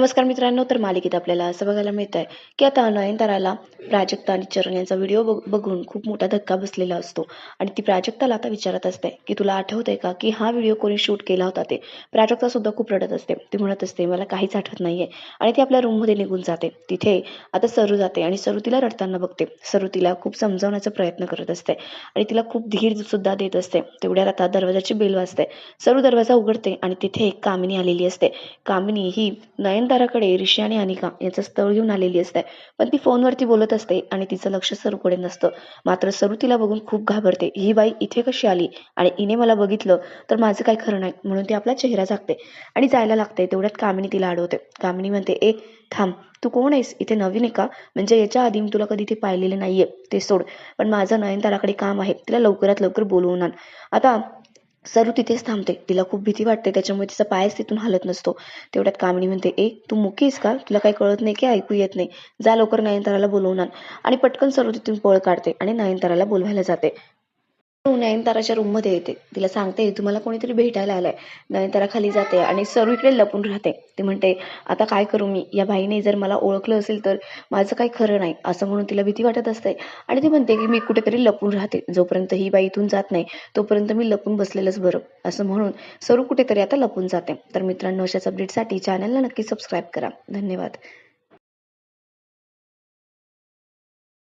नमस्कार मित्रांनो तर मालिकेत आपल्याला असं बघायला मिळत आहे की आता नयनताराला प्राजक्ता आणि चरण यांचा व्हिडिओ बघ बघून खूप मोठा धक्का बसलेला असतो. आणि ती प्राजक्ताला आता विचारत असते की तुला आठवतंय का की हा व्हिडिओ कोणी शूट केला होता ते? प्राजक्ता सुद्धा खूप रडत असते. ती म्हणत असते मला काहीच आठवत नाहीये. आणि ती आपल्या रूममध्ये निघून जाते. तिथे आता सरू जाते आणि सरू तिला रडताना बघते. सरू तिला खूप समजावण्याचा प्रयत्न करत असते आणि तिला खूप धीर सुद्धा देत असते. तेवढ्यात आता दरवाजाची बेल वाजते. सरू दरवाजा उघडते आणि तिथे एक कामिनी आलेली असते. कामिनी ही नयन दुकानदाराकडे ऋषी आणि अनिका याचं स्थळ घेऊन आलेली असते. पण ती फोनवरती बोलत असते आणि तिचं लक्ष सरूकडे नसतं. मात्र सरू तिला बघून खूप घाबरते. ही बाई इथे कशी आली? आणि इने मला बघितलं तर माझं काय खरं नाही म्हणून ती आपला चेहरा झाकते आणि जायला लागते. तेवढ्यात कामिनी तिला अडवते. कामिनी म्हणते ए थांब. तू कोण आहेस? इथे नवीन आहे का? म्हणजे याच्या आधी मी तुला कधी इथे पाहिलेलं नाहीये. ते सोड. पण माझं नयनताराकडे काम आहे. तिला लवकरात लवकर बोलवून आण. आता सरू तिथेच थांबते. तिला खूप भीती वाटते. त्याच्यामुळे तिचा पायच तिथून हलत नसतो. तेवढ्यात कामिनी म्हणते ए तू मुकीस का? तुला काही कळत नाही की ऐकू येत नाही. जा लवकर नयनताराला बोलवणार आणि पटकन सरू तिथून पळ काढते आणि नयनताराला बोलवायला जाते. नयनताराच्या रूममध्ये येते. तिला सांगते तुम्हाला कोणीतरी भेटायला आलंय. नयनतारा खाली जाते आणि सर्वीकडे इकडे लपून राहते. ती म्हणते आता काय करू मी? या बाईने जर मला ओळखलं असेल तर माझं काही खरं नाही. असं म्हणून तिला भीती वाटत असते. आणि ती म्हणते की मी कुठेतरी लपून राहते. जोपर्यंत ही बाई इथून जात नाही तोपर्यंत मी लपून बसलेलंच बरं. असं म्हणून सरू कुठेतरी आता लपून जाते. तर मित्रांनो अशाच अपडेटसाठी चॅनलला नक्की सबस्क्राईब करा. धन्यवाद.